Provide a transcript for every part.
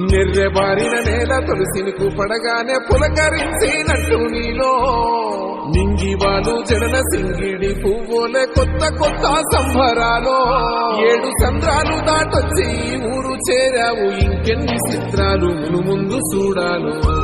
నిర్రెబారిన నేల తులసిని పడగానే పులకరించినట్టు నీలో. నింగివాలు జడన సింగిడి పువ్వులే కొత్త కొత్త సంబరాలో. ఏడు చంద్రాలు దాటొచ్చి ఈ ఊరు చేరావు ఇంకెన్ని చిత్రాలు ముందు చూడాలో.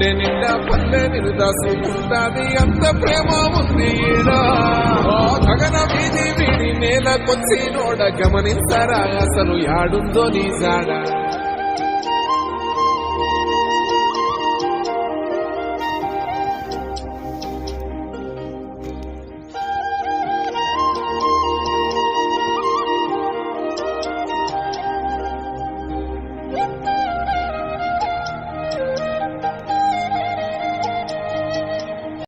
గుండె నిండా పల్లె నిరుదాసుకుంటాది అంత ప్రేమ ఉంది గగన వీధి వీడి నేలకొచ్చి నోడ గమనిస్తారా అసలు యాడుందో నీ జాడా.